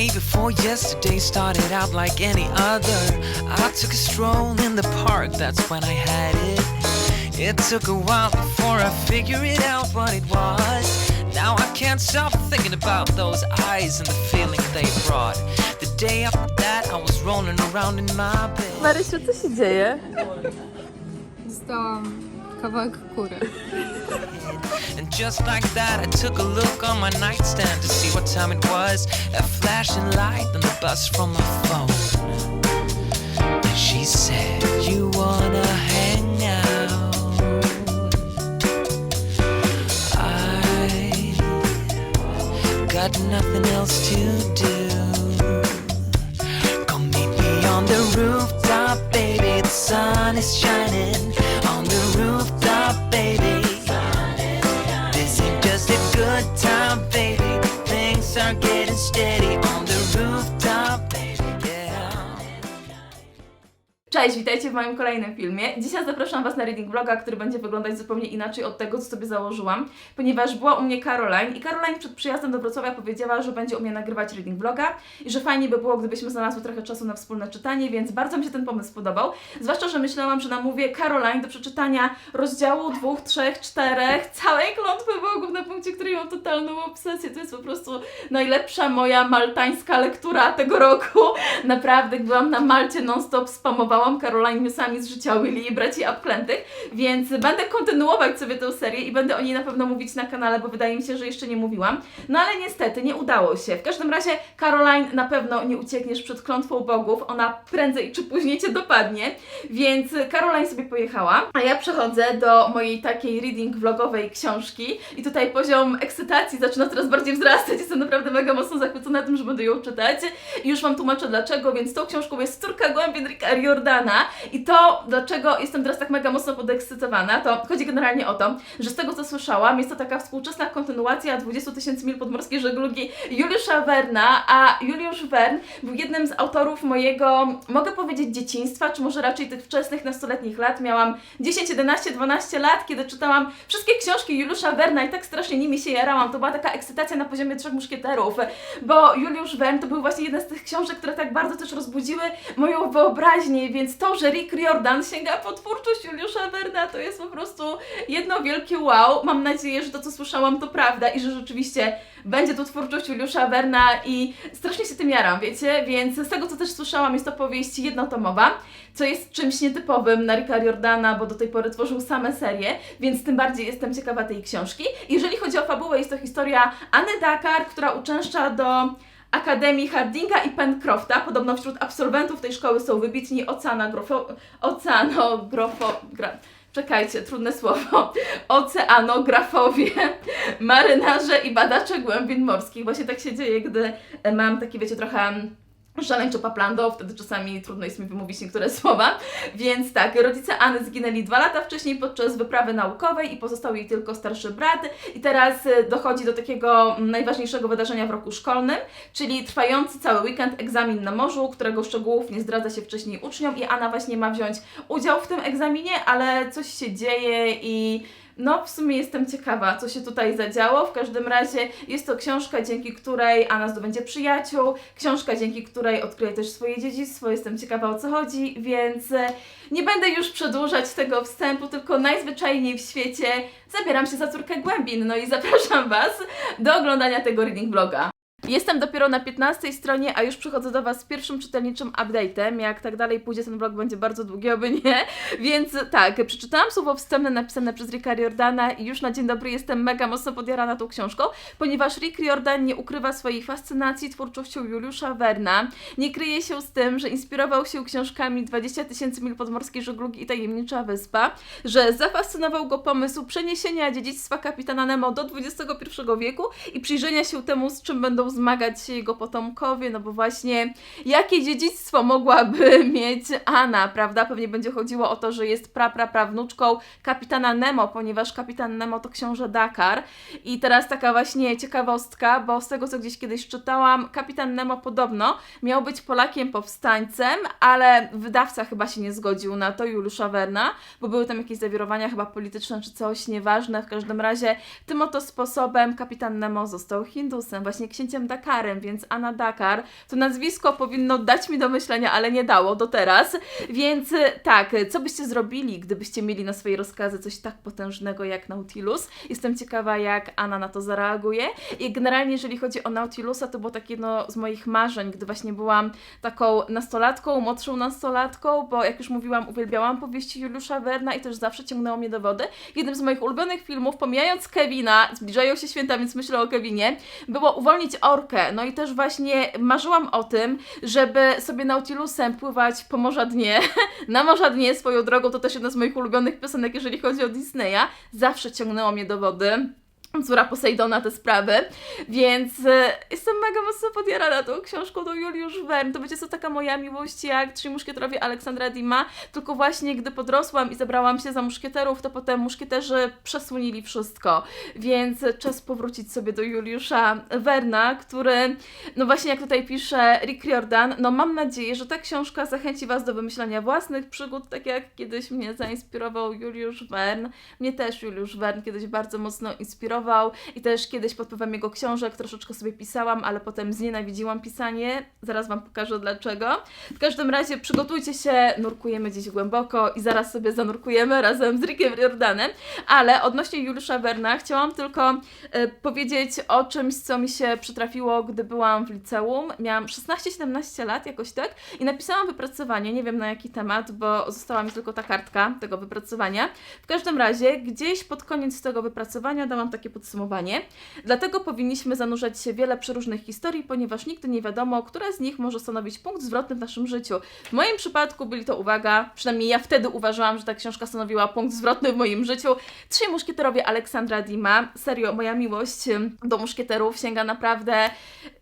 Well, the day before yesterday started out like any other. I took a stroll in the park, that's when I had it. It took a while before I figured it out what it was. Now I can't stop thinking about those eyes and the feeling they brought. The day after that, I was rolling around in my bed. Marysiu, co się dzieje? Dostałam kawałek kury. And just like that, I took a look on my nightstand to see what time it was. A flashing light on the bus from my phone. And she said, You wanna hang out? I got nothing else to do. Come meet me on the rooftop, baby. The sun is shining Cześć, witajcie w moim kolejnym filmie. Dzisiaj zapraszam Was na reading vloga, który będzie wyglądać zupełnie inaczej od tego, co sobie założyłam, ponieważ była u mnie Caroline i Caroline przed przyjazdem do Wrocławia powiedziała, że będzie u mnie nagrywać reading vloga i że fajnie by było, gdybyśmy znalazły trochę czasu na wspólne czytanie, więc bardzo mi się ten pomysł podobał. Zwłaszcza, że myślałam, że namówię Caroline do przeczytania rozdziału dwóch, trzech, czterech, całej klątwy bogów, na punkcie której mam totalną obsesję. To jest po prostu najlepsza moja maltańska lektura tego roku. Naprawdę, byłam na Malcie non-stop, spamowałam Caroline newsami z życia Willy i braci Upklętych, więc będę kontynuować sobie tę serię i będę o niej na pewno mówić na kanale, bo wydaje mi się, że jeszcze nie mówiłam. No ale niestety, nie udało się. W każdym razie, Caroline, na pewno nie uciekniesz przed klątwą bogów, ona prędzej czy później Cię dopadnie, więc Caroline sobie pojechała, a ja przechodzę do mojej takiej reading vlogowej książki i tutaj poziom ekscytacji zaczyna coraz bardziej wzrastać. Jestem naprawdę mega mocno zachwycona tym, że będę ją czytać. I już Wam tłumaczę dlaczego, więc tą książką jest Córka Głębin Ricka I to, dlaczego jestem teraz tak mega mocno podekscytowana, to chodzi generalnie o to, że z tego co słyszałam, jest to taka współczesna kontynuacja 20 tysięcy mil podmorskiej żeglugi Juliusza Werna, a Juliusz Wern był jednym z autorów mojego, mogę powiedzieć dzieciństwa, czy może raczej tych wczesnych nastoletnich lat. Miałam 10, 11, 12 lat, kiedy czytałam wszystkie książki Juliusza Werna i tak strasznie nimi się jarałam. To była taka ekscytacja na poziomie trzech muszkieterów, bo Juliusz Wern to był właśnie jedna z tych książek, które tak bardzo też rozbudziły moją wyobraźnię, więc to, że Rick Riordan sięga po twórczość Juliusza Werna, to jest po prostu jedno wielkie wow. Mam nadzieję, że to, co słyszałam, to prawda i że rzeczywiście będzie to twórczość Juliusza Werna i strasznie się tym jaram, wiecie? Więc z tego, co też słyszałam, jest to powieść jednotomowa, co jest czymś nietypowym na Ricka Riordana, bo do tej pory tworzył same serie, więc tym bardziej jestem ciekawa tej książki. Jeżeli chodzi o fabułę, jest to historia Anny Dakar, która uczęszcza do Akademii Hardinga i Pencrofta. Podobno wśród absolwentów tej szkoły są wybitni oceanografo... oceanografo... Gra... Czekajcie, trudne słowo. Oceanografowie, marynarze i badacze głębin morskich. Właśnie tak się dzieje, gdy mam takie, wiecie, trochę szaleńczo paplando, wtedy czasami trudno jest mi wymówić niektóre słowa. Więc tak, rodzice Anny zginęli dwa lata wcześniej podczas wyprawy naukowej i pozostał jej tylko starszy brat. I teraz e, dochodzi do takiego najważniejszego wydarzenia w roku szkolnym, czyli trwający cały weekend egzamin na morzu, którego szczegółów nie zdradza się wcześniej uczniom i Anna właśnie ma wziąć udział w tym egzaminie, ale coś się dzieje i no, w sumie jestem ciekawa, co się tutaj zadziało. W każdym razie jest to książka, dzięki której Anna zdobędzie przyjaciół, książka, dzięki której odkryje też swoje dziedzictwo. Jestem ciekawa, o co chodzi, więc e, nie będę już przedłużać tego wstępu, tylko najzwyczajniej w świecie zabieram się za córkę głębin. No i zapraszam Was do oglądania tego reading vloga. Jestem dopiero na 15 stronie, a już przychodzę do Was z pierwszym czytelniczym update'em. Jak tak dalej pójdzie, ten vlog będzie bardzo długi, oby nie. Więc tak, przeczytałam słowo wstępne napisane przez Ricka Riordana i już na dzień dobry jestem mega mocno podjarana tą książką, ponieważ Rick Riordan nie ukrywa swojej fascynacji twórczością Juliusza Werna. Nie kryje się z tym, że inspirował się książkami 20 tysięcy mil podmorskiej żeglugi i tajemnicza wyspa, że zafascynował go pomysł przeniesienia dziedzictwa kapitana Nemo do XXI wieku i przyjrzenia się temu, z czym będą zmagać się jego potomkowie, no bo właśnie jakie dziedzictwo mogłaby mieć Anna, prawda? Pewnie będzie chodziło o to, że jest pra, pra, prawnuczką kapitana Nemo, ponieważ kapitan Nemo to książę Dakar. I teraz taka właśnie ciekawostka, bo z tego, co gdzieś kiedyś czytałam, kapitan Nemo podobno miał być Polakiem powstańcem, ale wydawca chyba się nie zgodził na to, Juliusza Werna, bo były tam jakieś zawirowania chyba polityczne czy coś, nieważne. W każdym razie tym oto sposobem kapitan Nemo został Hindusem, właśnie księciem Dakarem, więc Anna Dakar, to nazwisko powinno dać mi do myślenia, ale nie dało do teraz. Więc e, tak, co byście zrobili, gdybyście mieli na swoje rozkazy coś tak potężnego jak Nautilus? Jestem ciekawa, jak Anna na to zareaguje. I generalnie, jeżeli chodzi o Nautilusa, to było takie jedno z moich marzeń, gdy właśnie byłam taką nastolatką, młodszą nastolatką, bo jak już mówiłam, uwielbiałam powieści Juliusza Werna i też zawsze ciągnęło mnie do wody. Jednym z moich ulubionych filmów, pomijając Kevina, zbliżają się święta, więc myślę o Kevinie, było Uwolnić Orkę. No i też właśnie marzyłam o tym, żeby sobie Nautilusem pływać po morza dnie, na morza dnie swoją drogą, to też jedna z moich ulubionych piosenek, jeżeli chodzi o Disneya. Zawsze ciągnęło mnie do wody córa Posejdona te sprawy, więc e, jestem mega mocno podjarana tą książką do Juliusz Verne. To będzie to taka moja miłość jak Trzy Muszkieterowie Aleksandra Dima, tylko właśnie gdy podrosłam i zabrałam się za muszkieterów, to potem muszkieterzy przesłonili wszystko, więc czas powrócić sobie do Juliusza Werna, który, no właśnie jak tutaj pisze Rick Riordan, no mam nadzieję, że ta książka zachęci Was do wymyślania własnych przygód, tak jak kiedyś mnie zainspirował Juliusz Verne. Mnie też Juliusz Verne kiedyś bardzo mocno inspirował i też kiedyś pod wpływem jego książek troszeczkę sobie pisałam, ale potem znienawidziłam pisanie. Zaraz Wam pokażę dlaczego. W każdym razie przygotujcie się, nurkujemy dziś głęboko i zaraz sobie zanurkujemy razem z Rickiem Riordanem. Ale odnośnie Juliusza Werna chciałam tylko e, powiedzieć o czymś, co mi się przytrafiło, gdy byłam w liceum. Miałam 16-17 lat, jakoś tak, i napisałam wypracowanie, nie wiem na jaki temat, bo została mi tylko ta kartka tego wypracowania. W każdym razie, gdzieś pod koniec tego wypracowania dałam takie podsumowanie. Dlatego powinniśmy zanurzać się wiele przeróżnych historii, ponieważ nigdy nie wiadomo, która z nich może stanowić punkt zwrotny w naszym życiu. W moim przypadku byli to, uwaga, przynajmniej ja wtedy uważałam, że ta książka stanowiła punkt zwrotny w moim życiu. Trzej muszkieterowie Aleksandra Dima. Serio, moja miłość do muszkieterów sięga naprawdę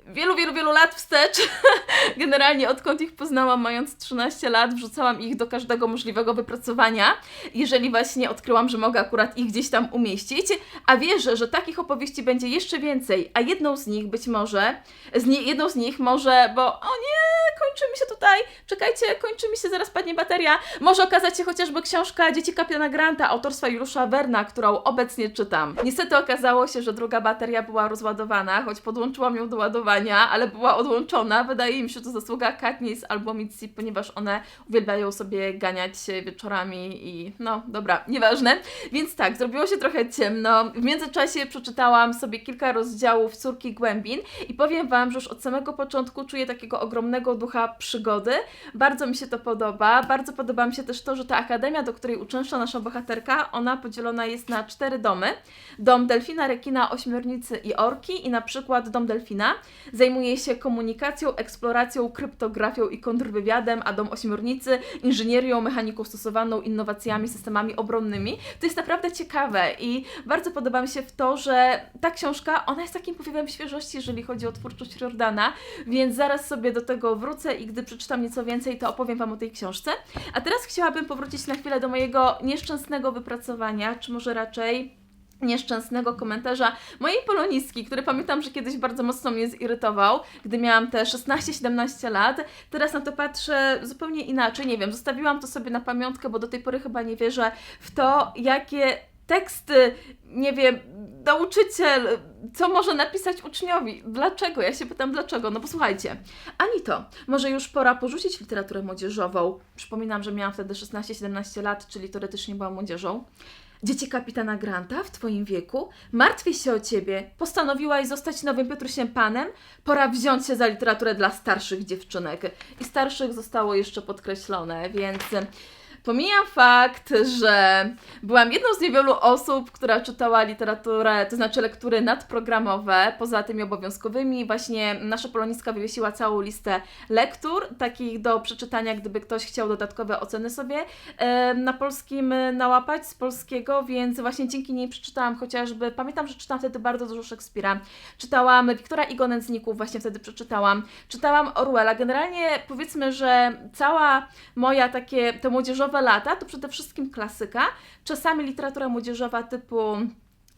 wielu, wielu, wielu lat wstecz. Generalnie odkąd ich poznałam, mając 13 lat, wrzucałam ich do każdego możliwego wypracowania, jeżeli właśnie odkryłam, że mogę akurat ich gdzieś tam umieścić. A wierzę, że takich opowieści będzie jeszcze więcej, a jedną z nich być może, z nie, jedną z nich może, bo o nie, kończy mi się tutaj, czekajcie, kończy mi się, zaraz padnie bateria. Może okazać się chociażby książka Dzieci Kapiana Granta autorstwa Juliusza Werna, którą obecnie czytam. Niestety okazało się, że druga bateria była rozładowana, choć podłączyłam ją do ładowania, ale była odłączona. Wydaje mi się, że to zasługa Katniss albo Mitzi, ponieważ one uwielbiają sobie ganiać się wieczorami i no dobra, nieważne. Więc tak, zrobiło się trochę ciemno. W międzyczasie przeczytałam sobie kilka rozdziałów Córki Głębin i powiem Wam, że już od samego początku czuję takiego ogromnego ducha przygody. Bardzo mi się to podoba. Bardzo podoba mi się też to, że ta akademia, do której uczęszcza nasza bohaterka, ona podzielona jest na cztery domy. Dom Delfina, Rekina, Ośmiornicy i Orki i na przykład Dom Delfina zajmuje się komunikacją, eksploracją, kryptografią i kontrwywiadem, a Dom Ośmiornicy inżynierią, mechaniką stosowaną, innowacjami, systemami obronnymi. To jest naprawdę ciekawe i bardzo podoba mi się w to, że ta książka, ona jest takim powiewem świeżości, jeżeli chodzi o twórczość Jordana, więc zaraz sobie do tego wrócę i gdy przeczytam nieco więcej, to opowiem Wam o tej książce. A teraz chciałabym powrócić na chwilę do mojego nieszczęsnego wypracowania, czy może raczej nieszczęsnego komentarza mojej polonistki, który pamiętam, że kiedyś bardzo mocno mnie zirytował, gdy miałam te 16-17 lat. Teraz na to patrzę zupełnie inaczej, nie wiem, zostawiłam to sobie na pamiątkę, bo do tej pory chyba nie wierzę w to, jakie teksty, nie wiem, nauczyciel, co może napisać uczniowi. Dlaczego? Ja się pytam dlaczego. No posłuchajcie. Ani to, może już pora porzucić literaturę młodzieżową. Przypominam, że miałam wtedy 16-17 lat, czyli teoretycznie byłam młodzieżą. Dzieci kapitana Granta w Twoim wieku? Martwię się o Ciebie. Postanowiłaś zostać nowym Piotrusiem Panem? Pora wziąć się za literaturę dla starszych dziewczynek. I starszych zostało jeszcze podkreślone, więc Pomijam fakt, że byłam jedną z niewielu osób, która czytała literaturę, to znaczy lektury nadprogramowe, poza tymi obowiązkowymi. Właśnie nasza polonistka wywiesiła całą listę lektur, takich do przeczytania, gdyby ktoś chciał dodatkowe oceny sobie na polskim e, nałapać z polskiego, więc właśnie dzięki niej przeczytałam chociażby, pamiętam, że czytałam wtedy bardzo dużo Szekspira. Czytałam Wiktora Igo Nędzników, właśnie wtedy przeczytałam. Czytałam Orwella. Generalnie powiedzmy, że cała moja takie, te młodzieżowe lata to przede wszystkim klasyka, czasami literatura młodzieżowa typu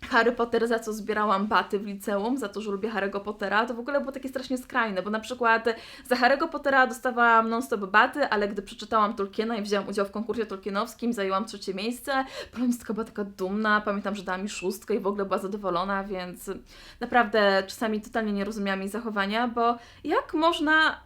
Harry Potter, za co zbierałam baty w liceum, za to, że lubię Harry'ego Pottera, to w ogóle było takie strasznie skrajne, bo na przykład za Harry'ego Pottera dostawałam non-stop baty, ale gdy przeczytałam Tolkiena i wzięłam udział w konkursie tolkienowskim, zajęłam trzecie miejsce, polonistka była taka dumna, pamiętam, że dała mi szóstkę i w ogóle była zadowolona, więc naprawdę czasami totalnie nie rozumiałam jej zachowania, bo jak można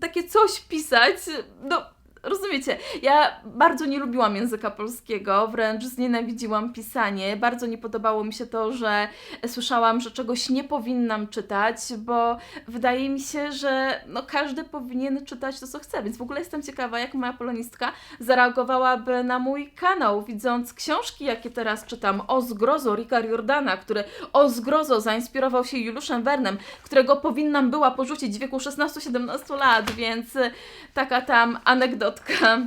takie coś pisać, no Rozumiecie, ja bardzo nie lubiłam języka polskiego, wręcz znienawidziłam pisanie. Bardzo nie podobało mi się to, że słyszałam, że czegoś nie powinnam czytać, bo wydaje mi się, że no, każdy powinien czytać to, co chce. Więc w ogóle jestem ciekawa, jak moja polonistka zareagowałaby na mój kanał, widząc książki, jakie teraz czytam. O zgrozo Rika Jordana, który o zgrozo zainspirował się Juliuszem Wernem, którego powinnam była porzucić w wieku 16-17 lat, więc taka tam anegdotka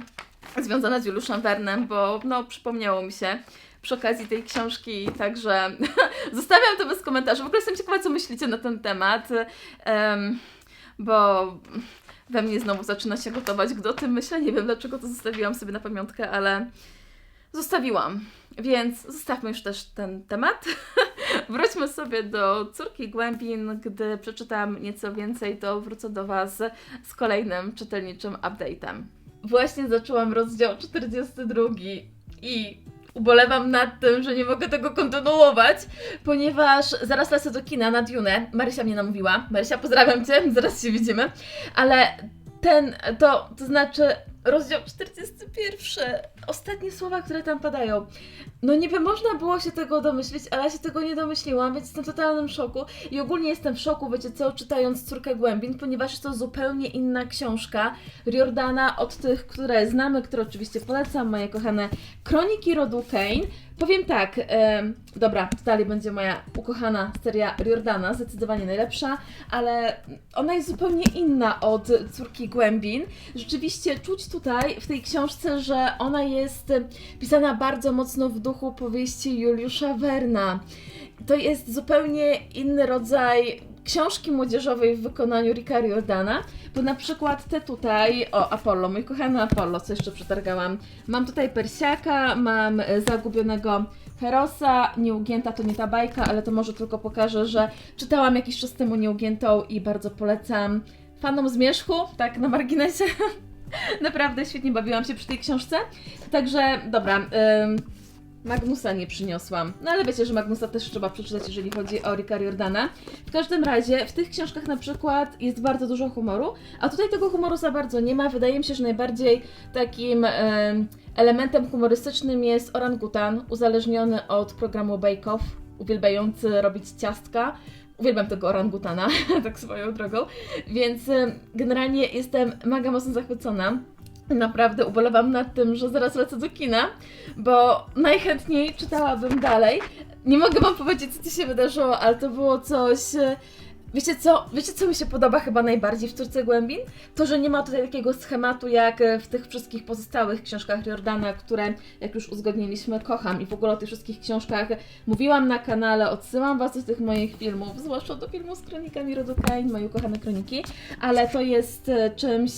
związana z Juliuszem Wernem, bo no, przypomniało mi się przy okazji tej książki, także zostawiam to bez komentarzy. W ogóle jestem ciekawa, co myślicie na ten temat, em, bo we mnie znowu zaczyna się gotować, gdy o tym myślę. Nie wiem, dlaczego to zostawiłam sobie na pamiątkę, ale zostawiłam. Więc zostawmy już też ten temat. Wróćmy sobie do córki Głębin. Gdy przeczytam nieco więcej, to wrócę do Was z kolejnym czytelniczym update'em. Właśnie zaczęłam rozdział 42 i ubolewam nad tym, że nie mogę tego kontynuować, ponieważ zaraz lecę do kina na Dune. Marysia mnie namówiła. Marysia, pozdrawiam Cię, zaraz się widzimy. Ale ten, to, to znaczy rozdział 41, ostatnie słowa, które tam padają. No niby można było się tego domyślić, ale ja się tego nie domyśliłam, więc jestem w totalnym szoku. I ogólnie jestem w szoku, wiecie co, czytając Córkę Głębin, ponieważ jest to zupełnie inna książka Riordana od tych, które znamy, które oczywiście polecam, moje kochane Kroniki Rodu Kane. Powiem tak, em, dobra, dalej będzie moja ukochana seria Riordana, zdecydowanie najlepsza, ale ona jest zupełnie inna od Córki Głębin. Rzeczywiście czuć tutaj w tej książce, że ona jest pisana bardzo mocno w duchu powieści Juliusza Werna. To jest zupełnie inny rodzaj książki młodzieżowej w wykonaniu Ricka Riordana, bo na przykład te tutaj, o Apollo, mój kochany Apollo, co jeszcze przetargałam, mam tutaj Persiaka, mam e, zagubionego Herosa, Nieugięta to nie ta bajka, ale to może tylko pokażę, że czytałam jakiś czas temu Nieugiętą i bardzo polecam fanom Zmierzchu, tak na marginesie. Naprawdę świetnie bawiłam się przy tej książce. Także, dobra, Magnusa nie przyniosłam. No ale wiecie, że Magnusa też trzeba przeczytać, jeżeli chodzi o Ricka Riordana. W każdym razie, w tych książkach na przykład jest bardzo dużo humoru, a tutaj tego humoru za bardzo nie ma. Wydaje mi się, że najbardziej takim em, elementem humorystycznym jest orangutan, uzależniony od programu Bake Off, uwielbiający robić ciastka. Uwielbiam tego orangutana, tak swoją drogą. Więc generalnie jestem mega mocno zachwycona. Naprawdę ubolewam nad tym, że zaraz lecę do kina, bo najchętniej czytałabym dalej. Nie mogę Wam powiedzieć, co ci się wydarzyło, ale to było coś. e, Wiecie co, wiecie co mi się podoba chyba najbardziej w Córce Głębin? To, że nie ma tutaj takiego schematu jak e, w tych wszystkich pozostałych książkach Jordana, które, jak już uzgodniliśmy, kocham. I w ogóle o tych wszystkich książkach mówiłam na kanale, odsyłam Was do tych moich filmów, zwłaszcza do filmu z kronikami Rodu Kain, moje ukochane kroniki, ale to jest e, czymś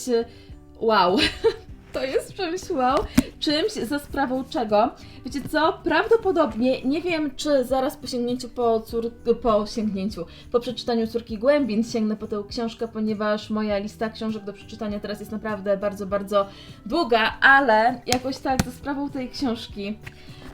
wow. To jest czymś wow, czymś za sprawą czego. Wiecie co? Prawdopodobnie nie wiem, czy zaraz po sięgnięciu po cór... po sięgnięciu, po przeczytaniu córki głębin sięgnę po tę książkę, ponieważ moja lista książek do przeczytania teraz jest naprawdę bardzo, bardzo długa, ale jakoś tak za sprawą tej książki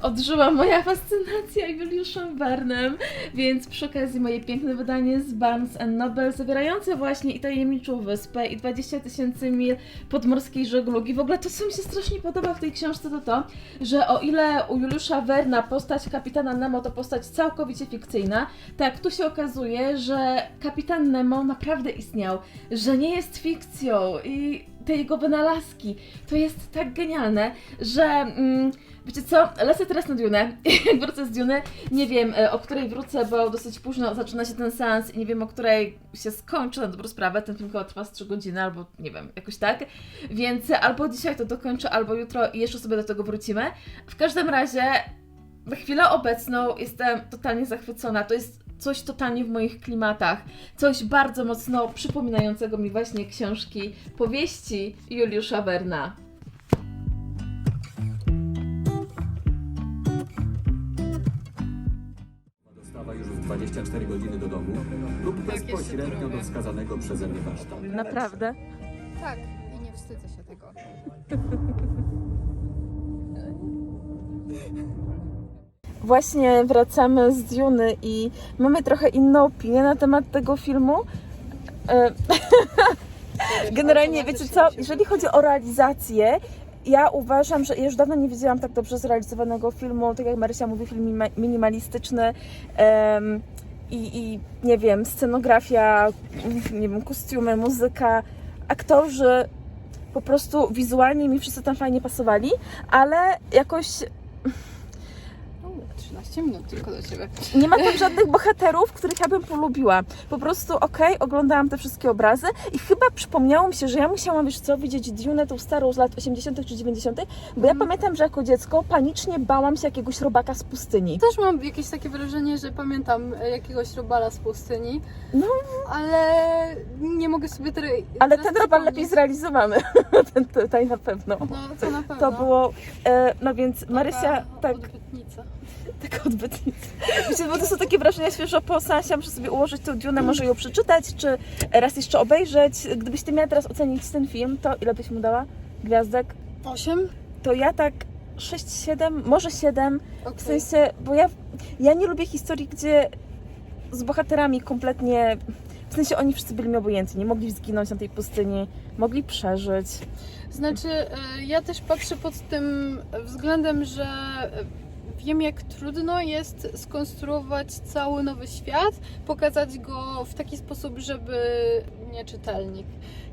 odżyła moja fascynacja Juliuszem Wernem, więc przy okazji moje piękne wydanie z Barnes Noble zawierające właśnie i tajemniczą wyspę i 20 tysięcy mil podmorskiej żeglugi. W ogóle to, co mi się strasznie podoba w tej książce, to to, że o ile u Juliusza Werna postać kapitana Nemo to postać całkowicie fikcyjna, tak tu się okazuje, że kapitan Nemo naprawdę istniał, że nie jest fikcją i te jego wynalazki, to jest tak genialne, że... Mm, Wiecie co, lecę teraz na Dune. Jak wrócę z Duny, nie wiem e, o której wrócę, bo dosyć późno zaczyna się ten seans i nie wiem o której się skończy na dobrą sprawę. Ten film chyba trwa z 3 godziny albo nie wiem, jakoś tak. Więc albo dzisiaj to dokończę, albo jutro i jeszcze sobie do tego wrócimy. W każdym razie na chwilę obecną jestem totalnie zachwycona. To jest coś totalnie w moich klimatach. Coś bardzo mocno przypominającego mi właśnie książki, powieści Juliusza Werna. 24 godziny do domu lub bezpośrednio do wskazanego przeze mnie warsztatu. Naprawdę? Tak, i nie wstydzę się tego. Właśnie wracamy z Duny i mamy trochę inną opinię na temat tego filmu. E, Generalnie wiecie co, jeżeli chodzi o realizację, ja uważam, że już dawno nie widziałam tak dobrze zrealizowanego filmu, tak jak Marysia mówi, film minimalistyczny em, i, i nie wiem, scenografia, nie wiem, kostiumy, muzyka, aktorzy po prostu wizualnie mi wszyscy tam fajnie pasowali, ale jakoś O, 13 minut tylko do ciebie. nie ma tam żadnych bohaterów, których ja bym polubiła. Po prostu okej, oglądałam te wszystkie obrazy i chyba przypomniało mi się, że ja musiałam, wiesz co, widzieć Dune, tą starą z lat 80 czy 90 bo ja pamiętam, że jako dziecko panicznie bałam się jakiegoś robaka z pustyni. Też mam jakieś takie wrażenie, że pamiętam e, jakiegoś robala z pustyni, No, ale nie mogę sobie teraz. ale ten robal lepiej zrealizowany. ten tutaj na pewno. No, to na pewno. To było, e, no więc Taka Marysia, tak, Odbytnica. Taka odbytnica. Wiecie, bo to są takie wrażenia świeżo po seansie, muszę sobie ułożyć tą Dune, może ją przeczytać, czy raz jeszcze obejrzeć. Gdybyś ty miała teraz ocenić ten film, to ile byś mu dała gwiazdek? 8? To ja tak 6-7, może 7, Okej. w sensie, bo ja, ja nie lubię historii, gdzie z bohaterami kompletnie, w sensie oni wszyscy byli mi obojętni, nie mogli zginąć na tej pustyni, mogli przeżyć. Znaczy, e, ja też patrzę pod tym względem, że wiem, jak trudno jest skonstruować cały nowy świat, pokazać go w taki sposób, żeby nie czytelnik,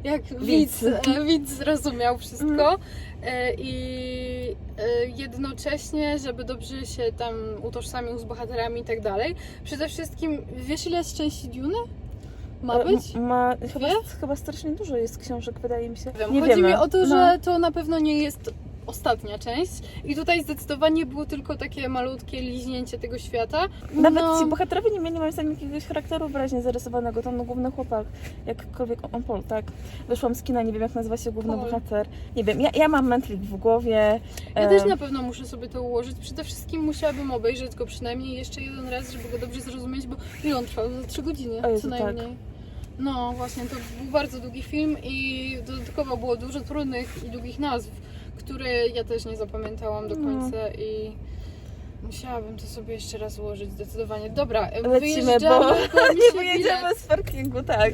jak widz, e, widz zrozumiał wszystko e, i e, jednocześnie, żeby dobrze się tam utożsamił z bohaterami i tak dalej. Przede wszystkim, wiesz ile jest części Dune? Ma być? Ma, chyba, chyba strasznie dużo jest książek, wydaje mi się. Wiem. Nie Chodzi wiemy. mi o to, No. że to na pewno nie jest ostatnia część i tutaj zdecydowanie było tylko takie malutkie liźnięcie tego świata. Nawet no, ci bohaterowie nie mieli moim zdaniem jakiegoś charakteru wyraźnie zarysowanego. Tam no, główny chłopak, jakkolwiek on Paul, tak. Wyszłam z kina, nie wiem jak nazywa się główny bohater. Nie wiem, ja, ja mam mętlik w głowie. ja też na pewno muszę sobie to ułożyć. Przede wszystkim musiałabym obejrzeć go przynajmniej jeszcze jeden raz, żeby go dobrze zrozumieć, bo ile on trwał? Za 3 godziny Jezu, co najmniej. No właśnie, to był bardzo długi film i dodatkowo było dużo trudnych i długich nazw, które ja też nie zapamiętałam do No. końca i musiałabym to sobie jeszcze raz ułożyć zdecydowanie. Dobra, Lecimy, wyjeżdżamy, bo nie wyjedziemy bilet. z parkingu, tak.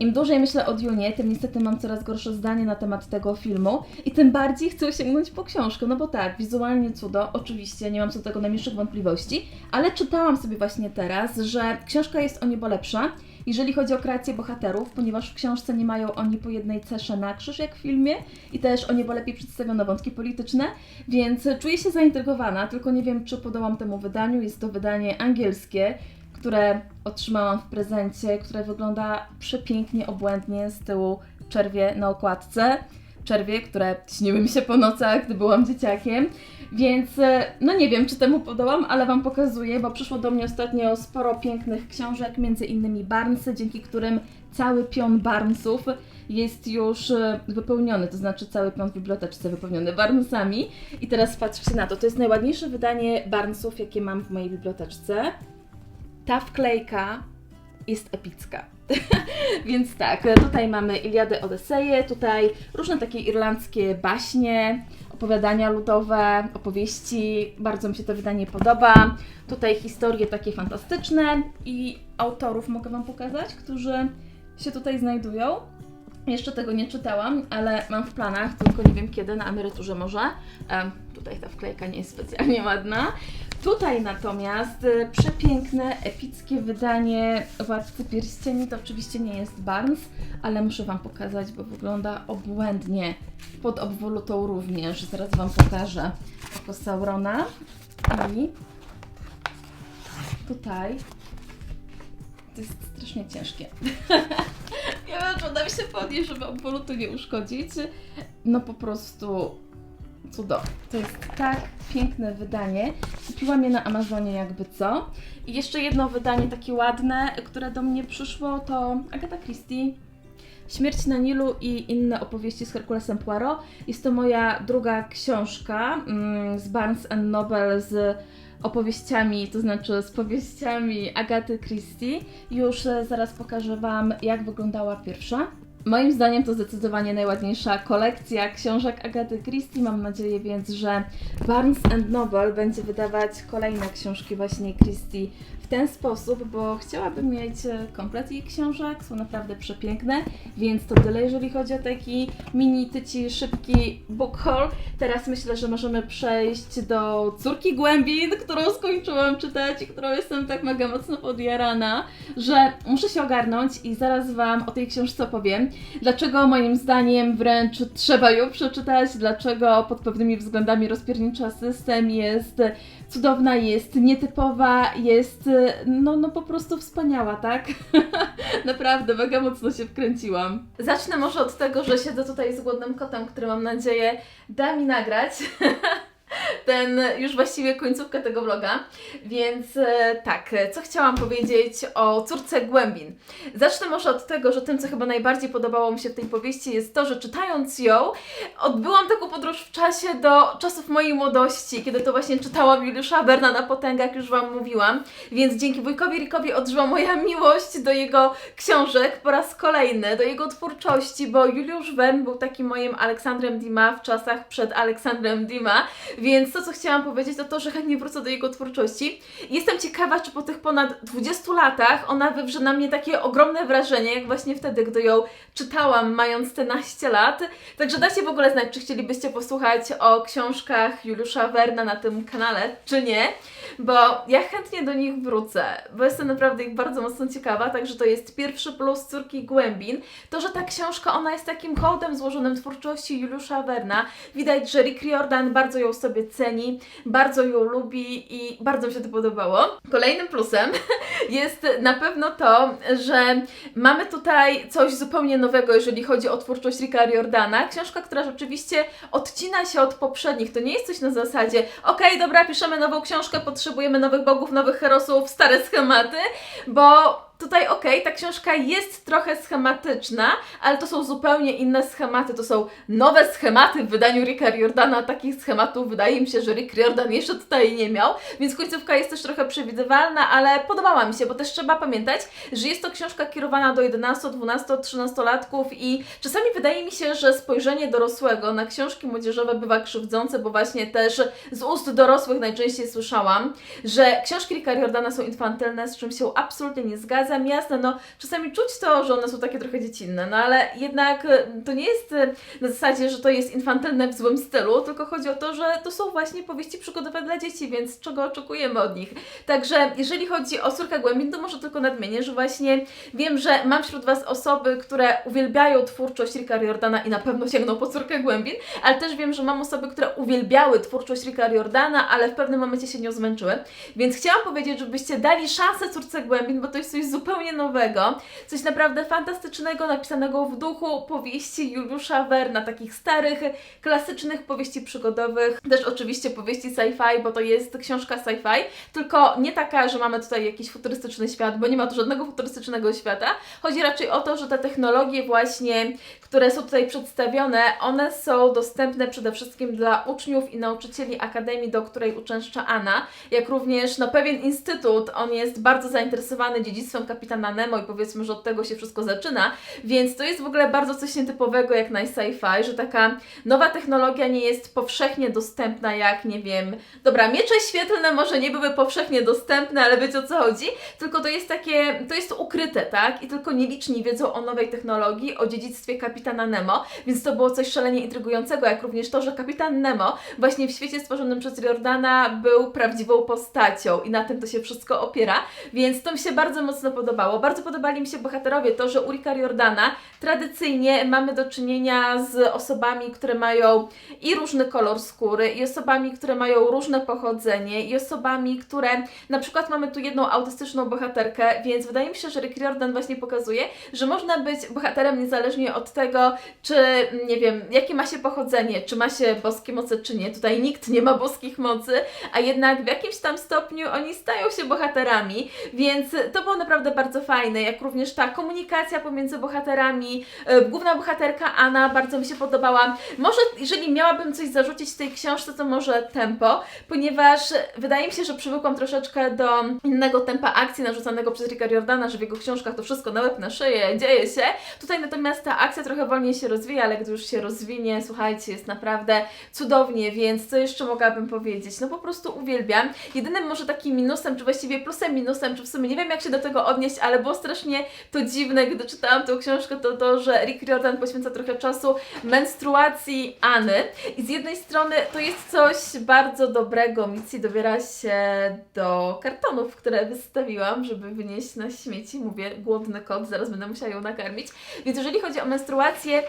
Im dłużej myślę o Dunie, tym niestety mam coraz gorsze zdanie na temat tego filmu i tym bardziej chcę sięgnąć po książkę, no bo tak, wizualnie cudo, oczywiście, nie mam co do tego najmniejszych wątpliwości, ale czytałam sobie właśnie teraz, że książka jest o niebo lepsza, jeżeli chodzi o kreację bohaterów, ponieważ w książce nie mają oni po jednej cesze na krzyż jak w filmie i też o niebo lepiej przedstawiono wątki polityczne, więc czuję się zaintrygowana, tylko nie wiem, czy podołam temu wydaniu. Jest to wydanie angielskie, które otrzymałam w prezencie, które wygląda przepięknie, obłędnie z tyłu czerwie na okładce. Czerwie, które śniły mi się po nocach, gdy byłam dzieciakiem. Więc e, no nie wiem, czy temu podołam, ale Wam pokazuję, bo przyszło do mnie ostatnio sporo pięknych książek, między innymi Barnesy, dzięki którym cały pion Barnesów jest już e, wypełniony, to znaczy cały pion w biblioteczce wypełniony Barnesami. I teraz patrzcie na to, to jest najładniejsze wydanie Barnesów, jakie mam w mojej biblioteczce. Ta wklejka jest epicka. Więc tak, tutaj mamy Iliadę, Odyseję, tutaj różne takie irlandzkie baśnie, opowiadania ludowe, opowieści. Bardzo mi się to wydanie podoba. Tutaj historie takie fantastyczne i autorów mogę Wam pokazać, którzy się tutaj znajdują. Jeszcze tego nie czytałam, ale mam w planach, tylko nie wiem kiedy, na emeryturze może. Em, tutaj ta wklejka nie jest specjalnie ładna. Tutaj natomiast e, przepiękne, epickie wydanie Władcy Pierścieni. To oczywiście nie jest Barnes, ale muszę Wam pokazać, bo wygląda obłędnie. Pod obwolutą również. Zaraz Wam pokażę oko Saurona. I tutaj to jest strasznie ciężkie. nie wiem, czy uda mi się podnieść, żeby obwolutu nie uszkodzić. No po prostu cudowne. To jest tak piękne wydanie. Kupiłam je na Amazonie jakby co. I jeszcze jedno wydanie takie ładne, które do mnie przyszło, to Agatha Christie. Śmierć na Nilu i inne opowieści z Herkulesem Poirot. Jest to moja druga książka mm, z Barnes Noble z opowieściami, to znaczy z powieściami Agaty Christie. Już e, zaraz pokażę Wam, jak wyglądała pierwsza. Moim zdaniem to zdecydowanie najładniejsza kolekcja książek Agaty Christie. Mam nadzieję więc, że Barnes Noble będzie wydawać kolejne książki właśnie Christie w ten sposób, bo chciałabym mieć e, komplet jej książek, są naprawdę przepiękne, więc to tyle, jeżeli chodzi o taki mini, tyci, szybki book haul. Teraz myślę, że możemy przejść do Córki Głębin, którą skończyłam czytać i którą jestem tak mega mocno podjarana, że muszę się ogarnąć i zaraz Wam o tej książce opowiem. Dlaczego moim zdaniem wręcz trzeba ją przeczytać, dlaczego pod pewnymi względami rozpiernicza system jest cudowna, jest nietypowa, jest no, no po prostu wspaniała, tak? Naprawdę, mega mocno się wkręciłam. Zacznę może od tego, że siedzę tutaj z głodnym kotem, który mam nadzieję da mi nagrać. Ten już właściwie końcówkę tego vloga. Więc e, tak, co chciałam powiedzieć o córce Głębin? Zacznę może od tego, że tym, co chyba najbardziej podobało mi się w tej powieści, jest to, że czytając ją, odbyłam taką podróż w czasie do czasów mojej młodości, kiedy to właśnie czytałam Juliusza Werna na potęgę, jak już Wam mówiłam. Więc dzięki wujkowi Rickowi odżyła moja miłość do jego książek po raz kolejny, do jego twórczości, bo Juliusz Wern był takim moim Aleksandrem Dima w czasach przed Aleksandrem Dima, więc to, co chciałam powiedzieć, to to, że chętnie wrócę do jego twórczości. Jestem ciekawa, czy po tych ponad 20 latach ona wywrze na mnie takie ogromne wrażenie, jak właśnie wtedy, gdy ją czytałam, mając te naście lat. Także dajcie w ogóle znać, czy chcielibyście posłuchać o książkach Juliusza Werna na tym kanale, czy nie, bo ja chętnie do nich wrócę, bo jestem naprawdę ich bardzo mocno ciekawa, także to jest pierwszy plus Córki Głębin. To, że ta książka, ona jest takim hołdem złożonym twórczości Juliusza Werna. Widać, że Rick Riordan bardzo ją sobie ceni, bardzo ją lubi i bardzo mi się to podobało. Kolejnym plusem jest na pewno to, że mamy tutaj coś zupełnie nowego, jeżeli chodzi o twórczość Ricka Riordana. Książka, która rzeczywiście odcina się od poprzednich. To nie jest coś na zasadzie, okej, dobra, piszemy nową książkę, potrzebujemy nowych bogów, nowych herosów, stare schematy, bo tutaj okej, ta książka jest trochę schematyczna, ale to są zupełnie inne schematy, to są nowe schematy w wydaniu Ricka Riordana. Takich schematów wydaje mi się, że Rick Riordan jeszcze tutaj nie miał, więc końcówka jest też trochę przewidywalna, ale podobała mi się, bo też trzeba pamiętać, że jest to książka kierowana do 11, 12, 13 latków i czasami wydaje mi się, że spojrzenie dorosłego na książki młodzieżowe bywa krzywdzące, bo właśnie też z ust dorosłych najczęściej słyszałam, że książki Ricka Riordana są infantylne, z czym się absolutnie nie zgadzam. Jasne, no czasami czuć to, że one są takie trochę dziecinne, no ale jednak e, to nie jest e, na zasadzie, że to jest infantylne w złym stylu, tylko chodzi o to, że to są właśnie powieści przygodowe dla dzieci, więc czego oczekujemy od nich. Także jeżeli chodzi o Córkę Głębin, to może tylko nadmienię, że właśnie wiem, że mam wśród Was osoby, które uwielbiają twórczość Ricka Riordana i na pewno sięgną po Córkę Głębin, ale też wiem, że mam osoby, które uwielbiały twórczość Ricka Riordana, ale w pewnym momencie się nią zmęczyły. Więc chciałam powiedzieć, żebyście dali szansę Córce Głębin, bo to jest coś zupełnie nowego, coś naprawdę fantastycznego, napisanego w duchu powieści Juliusza Werna, takich starych, klasycznych powieści przygodowych, też oczywiście powieści sci-fi, bo to jest książka sci-fi, tylko nie taka, że mamy tutaj jakiś futurystyczny świat, bo nie ma tu żadnego futurystycznego świata. Chodzi raczej o to, że te technologie właśnie, które są tutaj przedstawione, one są dostępne przede wszystkim dla uczniów i nauczycieli akademii, do której uczęszcza Anna, jak również no, pewien instytut, on jest bardzo zainteresowany dziedzictwem kapitana Nemo i powiedzmy, że od tego się wszystko zaczyna, więc to jest w ogóle bardzo coś nietypowego jak na sci-fi, że taka nowa technologia nie jest powszechnie dostępna jak, nie wiem, dobra, miecze świetlne może nie były powszechnie dostępne, ale wiecie o co chodzi, tylko to jest takie, to jest ukryte, tak? I tylko nieliczni wiedzą o nowej technologii, o dziedzictwie kapitana Nemo, więc to było coś szalenie intrygującego, jak również to, że kapitan Nemo właśnie w świecie stworzonym przez Riordana był prawdziwą postacią i na tym to się wszystko opiera, więc to mi się bardzo mocno podobało. Bardzo podobali mi się bohaterowie, to, że u Ricka Riordana tradycyjnie mamy do czynienia z osobami, które mają i różny kolor skóry, i osobami, które mają różne pochodzenie, i osobami, które na przykład mamy tu jedną autystyczną bohaterkę, więc wydaje mi się, że Rick Riordan właśnie pokazuje, że można być bohaterem niezależnie od tego, czy nie wiem, jakie ma się pochodzenie, czy ma się boskie moce, czy nie. Tutaj nikt nie ma boskich mocy, a jednak w jakimś tam stopniu oni stają się bohaterami, więc to było naprawdę naprawdę bardzo fajne, jak również ta komunikacja pomiędzy bohaterami. E, Główna bohaterka Anna bardzo mi się podobała. Może jeżeli miałabym coś zarzucić tej książce, to może tempo, ponieważ wydaje mi się, że przywykłam troszeczkę do innego tempa akcji narzucanego przez Ricka Jordana, że w jego książkach to wszystko na łeb, na szyję, dzieje się. Tutaj natomiast ta akcja trochę wolniej się rozwija, ale gdy już się rozwinie, słuchajcie, jest naprawdę cudownie, więc co jeszcze mogłabym powiedzieć? No po prostu uwielbiam. Jedynym może takim minusem, czy właściwie plusem, minusem, czy w sumie nie wiem jak się do tego odnieść, ale było strasznie to dziwne, gdy czytałam tę książkę, to to, że Rick Riordan poświęca trochę czasu menstruacji Anny. I z jednej strony to jest coś bardzo dobrego, Mitzi dobiera się do kartonów, które wystawiłam, żeby wynieść na śmieci, mówię, głodny kot, zaraz będę musiała ją nakarmić, więc jeżeli chodzi o menstruację,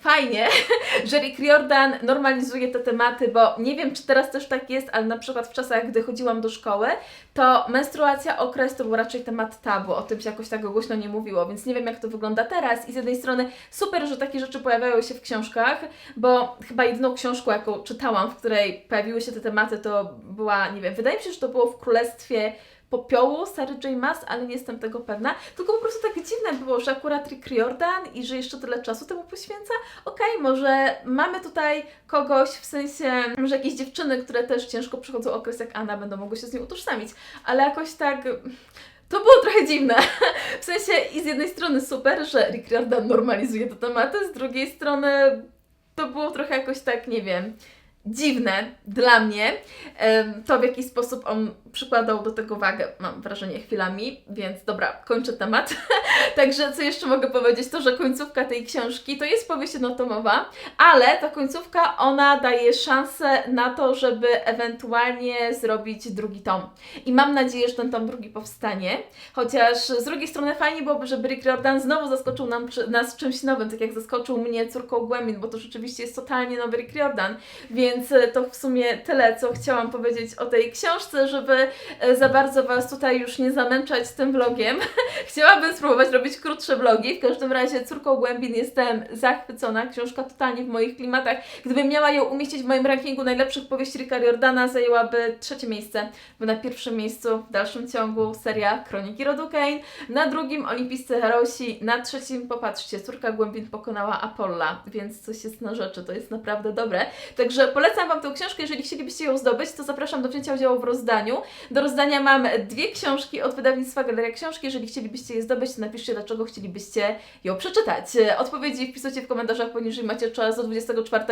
fajnie, że Rick Riordan normalizuje te tematy, bo nie wiem, czy teraz też tak jest, ale na przykład w czasach, gdy chodziłam do szkoły, to menstruacja, okres to był raczej temat tabu, o tym się jakoś tak głośno nie mówiło, więc nie wiem, jak to wygląda teraz. I z jednej strony super, że takie rzeczy pojawiają się w książkach, bo chyba jedyną książką, jaką czytałam, w której pojawiły się te tematy, to była, nie wiem, wydaje mi się, że to było w Królestwie popiołu Sary J. Maas, ale nie jestem tego pewna. Tylko po prostu tak dziwne było, że akurat Rick Riordan i że jeszcze tyle czasu temu poświęca. Okej, może mamy tutaj kogoś, w sensie, może jakieś dziewczyny, które też ciężko przechodzą okres jak Anna, będą mogły się z nią utożsamić, ale jakoś tak... To było trochę dziwne. W sensie i z jednej strony super, że Rick Riordan normalizuje te tematy, z drugiej strony to było trochę jakoś tak, nie wiem, dziwne dla mnie. To w jaki sposób on przykładał do tego wagę, mam wrażenie chwilami, więc dobra, kończę temat. Także co jeszcze mogę powiedzieć, to że końcówka tej książki to jest powieść jednotomowa, ale ta końcówka ona daje szansę na to, żeby ewentualnie zrobić drugi tom. I mam nadzieję, że ten tom drugi powstanie, chociaż z drugiej strony fajnie byłoby, żeby Rick Riordan znowu zaskoczył nam, nas czymś nowym, tak jak zaskoczył mnie córką Głębin, bo to rzeczywiście jest totalnie nowy Rick Riordan, więc e, to w sumie tyle, co chciałam powiedzieć o tej książce, żeby e, za bardzo Was tutaj już nie zamęczać tym vlogiem. Chciałabym spróbować robić krótsze vlogi. W każdym razie Córką Głębin jestem zachwycona. Książka totalnie w moich klimatach. Gdybym miała ją umieścić w moim rankingu najlepszych powieści Ricka Jordana, zajęłaby trzecie miejsce, bo na pierwszym miejscu w dalszym ciągu seria Kroniki Rodu Kane, na drugim Olimpijscy Herosi, na trzecim, popatrzcie, Córka Głębin pokonała Apolla, więc coś jest na rzeczy, to jest naprawdę dobre. Także polecam Wam tę książkę, jeżeli chcielibyście ją zdobyć, to zapraszam do wzięcia udziału w rozdaniu. Do rozdania mam dwie książki od wydawnictwa Galeria Książki. Jeżeli chcielibyście je zdobyć, to napiszcie, dlaczego chcielibyście ją przeczytać. Odpowiedzi wpisujcie w komentarzach poniżej. Macie czas do 24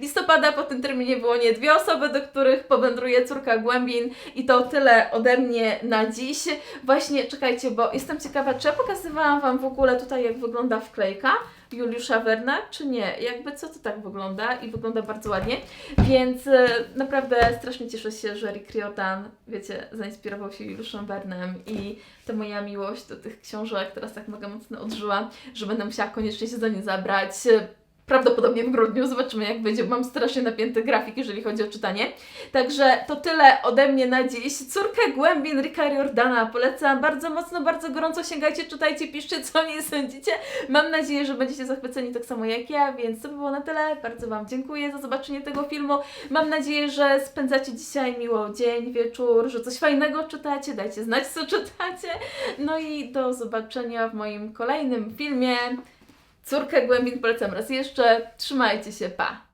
listopada. Po tym terminie wyłonię dwie osoby, do których powędruje córka Głębin. I to tyle ode mnie na dziś. Właśnie, czekajcie, bo jestem ciekawa, czy ja pokazywałam Wam w ogóle tutaj, jak wygląda wklejka. Juliusza Werna, czy nie? Jakby co to tak wygląda i wygląda bardzo ładnie, więc e, naprawdę strasznie cieszę się, że Rick Riordan, wiecie, zainspirował się Juliuszem Wernem i ta moja miłość do tych książek teraz tak mega mocno odżyła, że będę musiała koniecznie się za nie zabrać. Prawdopodobnie w grudniu, zobaczymy jak będzie. Mam strasznie napięty grafik, jeżeli chodzi o czytanie. Także to tyle ode mnie na dziś. Córkę Głębin Ricka Riordana polecam bardzo mocno, bardzo gorąco. Sięgajcie, czytajcie, piszcie, co nie sądzicie. Mam nadzieję, że będziecie zachwyceni tak samo jak ja, więc to by było na tyle. Bardzo Wam dziękuję za zobaczenie tego filmu. Mam nadzieję, że spędzacie dzisiaj miło dzień, wieczór, że coś fajnego czytacie. Dajcie znać, co czytacie. No i do zobaczenia w moim kolejnym filmie córkę Głębin polecam raz jeszcze. Trzymajcie się, pa!